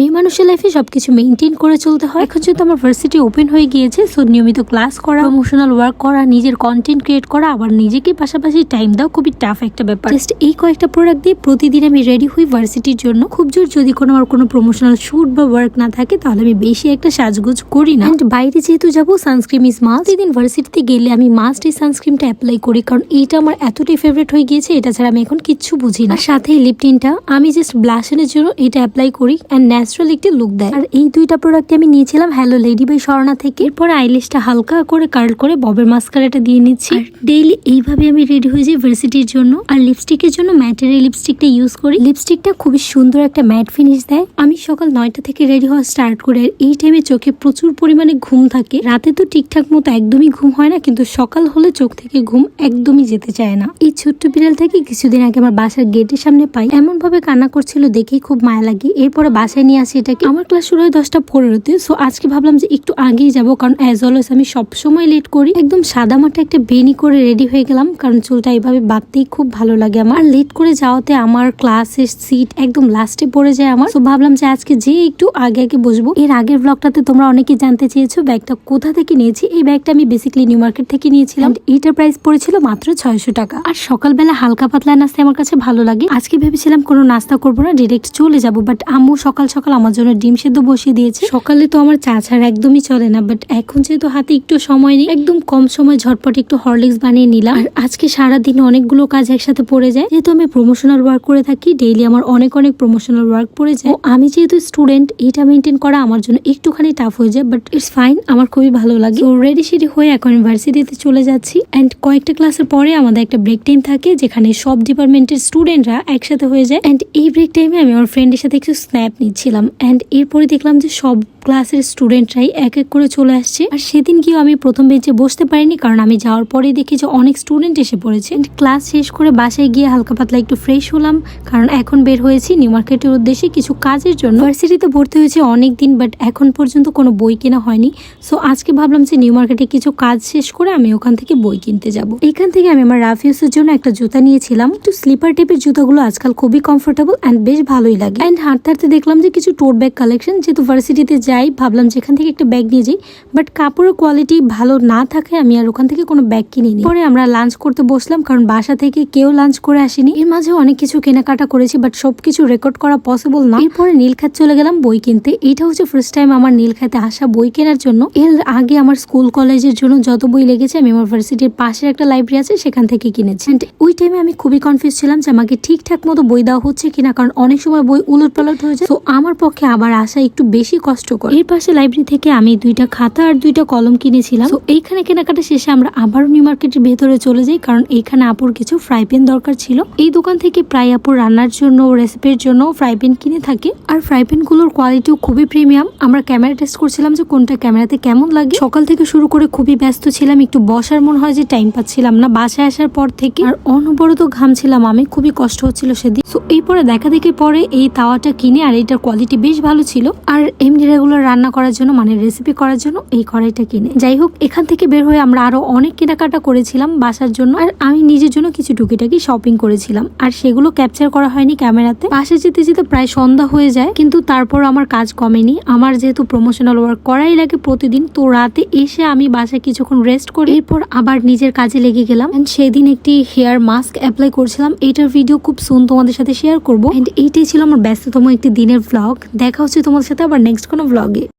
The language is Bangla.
মেয়ে মানুষের লাইফে সবকিছু মেনটেন করে চলতে হয়। এখন যেহেতু আমার ভার্সিটি ওপেন হয়ে গিয়েছে সো নিয়মিত ক্লাস করা প্রমোশনাল ওয়ার্ক করা, নিজের কন্টেন্ট ক্রিয়েট করা, আবার নিজেকে পাশাপাশি টাইম দাও, খুবই টাফ একটা ব্যাপার। জাস্ট এই কয়েকটা প্রোডাক্ট দিয়ে প্রতিদিন আমি রেডি হই ভার্সিটির জন্য। খুব জোর যদি কোনো আমার কোনো প্রমোশনাল শুট বা ওয়ার্ক না থাকে, তাহলে আমি বেশি একটা সাজগোজ করি না। And বাইরে যেহেতু যাব সানস্ক্রিম ইজ মাস্ট প্রতিদিন ভার্সিটিতে গেলে আমি মাস্ট এই সানস্ক্রিনটা অ্যাপ্লাই করি, কারণ এইটা আমার এতটাই ফেভারিট হয়ে গিয়েছে, এটা ছাড়া আমি এখন কিচ্ছু বুঝি না। সাথে লিপটিনটা আমি জাস্ট ব্লাশনের জন্য এটা অ্যাপ্লাই করি। অ্যান্ড ন্যাচারাল একটি লুক দেয়। আর এই দুইটা প্রোডাক্ট আমি নিয়েছিলাম হ্যালো লেডি বাই স্বর্ণা থেকে। এরপর আইলিশটা হালকা করে কার্ল করে ববের মাস্কারাটা দিয়ে নিচ্ছি। ডেইলি এইভাবে আমি রেডি হয়ে যাই ভার্সিটির জন্য। আর লিপস্টিকের জন্য ম্যাটের লিপস্টিকটা ইউজ করি। লিপস্টিকটা খুবই সুন্দর একটা ম্যাট ফিনিশ দেয়। আমি সকাল নয়টা থেকে রেডি হওয়া স্টার্ট করে। এই টাইমে চোখে প্রচুর পরিমাণে ঘুম থাকে। রাতে তো ঠিকঠাক মতো একদমই ঘুম হয় না, কিন্তু সকাল হলে চোখ থেকে ঘুম একদমই যেতে চায় না। এই ছোট্ট বিড়ালটাকে কিছুদিন আগে আমার বাসার গেটের সামনে পাই। এমন ভাবে কান্না করছিল দেখেই খুব মায়া লাগে। এরপরে বাসায় নিয়ে আসি এটাকে আমার ক্লাস শুরু হয় দশটা পনেরোতে সো আজকে ভাবলাম যে একটু আগেই যাব, কারণ অ্যাজ অলওয়েজ আমি সবসময় লেট করি। একদম সাদা মাঠে একটা বেনি করে রেডি হয়ে গেলাম, কারণ চুলটা এইভাবে বাঁধতেই খুব ভালো লাগে আমার। লেট করে যাওয়াতে আমার ক্লাসের সিট একদম লাস্টে পড়ে যায় আমার। তো ভাবলাম যে আজকে যে একটু আগে আগে বসবো। এর আগের ব্লগটাতে তোমরা অনেকে জানতে চেয়েছো, ব্যাগটা কোথা থেকে নিয়েছি? এই ব্যাগটা আমি বেসিক্যালি নিউ মার্কেট থেকে নিয়েছিলাম। এটার প্রাইস পড়েছিল মাত্র ছয়শো টাকা। আর সকালবেলা হালকা পাতলা নাস্তা আমার কাছে ভালো লাগে। আজকে ভেবেছিলাম কোনো নাস্তা করব না ডিরেক্ট চলে যাব বাট আম্মু সকাল সকাল আমার জন্য ডিম সেদ্ধ বসিয়ে দিয়েছে। সকালে তো আমার চা ছাড়া একদমই চলে না বাট এখন যেহেতু হাতে একটু সময় নেই, একদম কম সময় ঝটপট একটু হরলিক্স বানিয়ে নিলাম। আর আজকে সারা দিন অনেকগুলো কাজ একসাথে পড়ে যায়। যেহেতু আমি প্রমোশনাল ওয়ার্ক করে থাকি ডেইলি আমার অনেক অনেক প্রমোশনাল ওয়ার্ক পড়ে যায়। আমি যেহেতু স্টুডেন্ট এটা মেনটেন করা আমার জন্য একটুখানি টাফ হয়ে যায় বাট ইটস ফাইন আমার খুবই ভালো লাগে। রেডি সেডি হয়ে এখন ইউনিভার্সিটিতে চলে যাচ্ছি। অ্যান্ড কয়েকটা ক্লাসের পরে আমাদের একটা ব্রেক টাইম থাকে, যেখানে সব ডিপার্টমেন্টের স্টুডেন্টরা একসাথে হয়ে যায়। অ্যান্ড এই ব্রেক টাইমে আমি আমার ফ্রেন্ডের সাথে একটু স্ন্যাপ নিচ্ছিলাম অ্যান্ড এরপরে দেখলাম যে সব ক্লাসের স্টুডেন্টরাই এক এক করে চলে আসছে। আর সেদিন গিয়েও আমি প্রথম বেঞ্চে বসতে পারিনি কারণ আমি যাওয়ার পরেই দেখি যে অনেক স্টুডেন্ট এসে পড়েছে। And ক্লাস শেষ করে বাসায় গিয়ে হালকা পাতলা একটু ফ্রেশ হলাম কারণ এখন বের হয়েছি নিউ মার্কেটের উদ্দেশ্যে কিছু কাজের জন্য। ইউনিভার্সিটিতে ভর্তি হয়েছে অনেক দিন বাট এখন পর্যন্ত কোনো বই কেনা হয়নি। সো আজকে ভাবলাম যে নিউ মার্কেটে কিছু কাজ শেষ করে আমি ওখান থেকে বই কিনতে যাব। এখান থেকে আমি আমার রাফিউসের জন্য একটা জুতা নিয়েছিলাম। একটু স্লিপার টাইপের জুতাগুলো আজকাল খুবই কমফোর্টেবল অ্যান্ড বেশ ভালোই লাগে। অ্যান্ড হাঁটতে হাঁটতে দেখলাম যে কিছু টোট ব্যাগ কালেকশন যেহেতু ভার্সিটিতে যাই, ভাবলাম যে এখান থেকে একটা ব্যাগ নিয়ে যাই বাট কাপড়ের কোয়ালিটি ভালো না থাকে, আমি আর ওখান থেকে কোনো ব্যাগ কিনিনি পরে আমরা লাঞ্চ করতে বসলাম, কারণ বাসা থেকে কেউ লাঞ্চ করে আসেনি। এর মাঝে অনেক কিছু কেনাকাটা করেছি বাট সবকিছু রেকর্ড করা পসিবল না। এরপরে নীলখাত চলে গেলাম বই কিনতে। এটা হচ্ছে ফার্স্ট টাইম আমার নীলখাতে আসা বই কেনার জন্য। এর আগে আমার স্কুল কলেজের জন্য যত বই লেগেছে, আমি আমার ভার্সিটির পাশের একটা লাইব্রেরি আছে, সেখান থেকে কিনেছি। ওই টাইমে আমি খুবই কনফিউজ ছিলাম যে আমাকে ঠিকঠাক মতো বই দেওয়া হচ্ছে কিনা, কারণ অনেক সময় বই উলট পালট হয়ে যায়। তো আমার পক্ষে আবার আসা একটু বেশি কষ্টকর। এর পাশে লাইব্রেরি থেকে আমি দুইটা খাতা আর দুইটা কলম কিনেছিলাম। তো এইখানে কেনাকাটা শেষে আমরা আবারও নিউ মার্কেটের ভেতরে চলে যাই, কারণ এইখানে আপুর কিছু ফ্রাই প্যান দরকার ছিল। এই দোকান থেকে প্রায় আপুর রান্নার জন্য রেসিপির জন্য ফ্রাই প্যান কিনে থাকে। আর ফ্রাই প্যানগুলোর কোয়ালিটিও খুবই প্রিমিয়াম আমরা ক্যামেরা টেস্ট করছিলাম যে কোনটা ক্যামেরাতে কেমন লাগে। সকাল থেকে শুরু করে খুবই ব্যস্ত ছিলাম, একটু বসার মনে হয় যে টাইম পাচ্ছিলাম না। বাসায় আসার পর থেকে আর অনবরত ঘামছিলাম আমি, খুবই কষ্ট হচ্ছিল সেদিন। তো এই পরে দেখা দেখি পরে এই তাওয়াটা কিনে আর এটার কোয়ালিটি বেশ ভালো ছিল। আর এমনি রেগুলার রান্না করার জন্য মানে রেসিপি করার জন্য এই কড়াইটা কিনে। যাই হোক এখান থেকে বের হয়ে আমরা আরও অনেক কেনাকাটা করেছিলাম বাসার জন্য। আর আমি নিজের জন্য কিছু টুকিটাকি শপিং করেছিলাম। আর সেগুলো ক্যাপচার করা হয়নি ক্যামেরাতে বাসে যেতে যেতে প্রায় সন্ধ্যা হয়ে যায়, কিন্তু তারপর আমার কাজ কমেনি। আমার যেহেতু প্রমোশনাল ওয়ার্ক করাই লাগে প্রতিদিন, তো রাতে এসে আমি বাসায় কিছুক্ষণ রেস্ট করি এরপর আবার নিজের কাজে লেগে গেলাম। And সেদিন একটি হেয়ার মাস্ক অ্যাপ্লাই করছিলাম। এইটার ভিডিও খুব সুন তোমাদের সাথে শেয়ার করব। এন্ড এইটাই ছিল আমার ব্যস্ততম একটি দিনের ভ্লগ দেখা হচ্ছে তোমাদের সাথে আবার নেক্সট কোনো ভ্লগে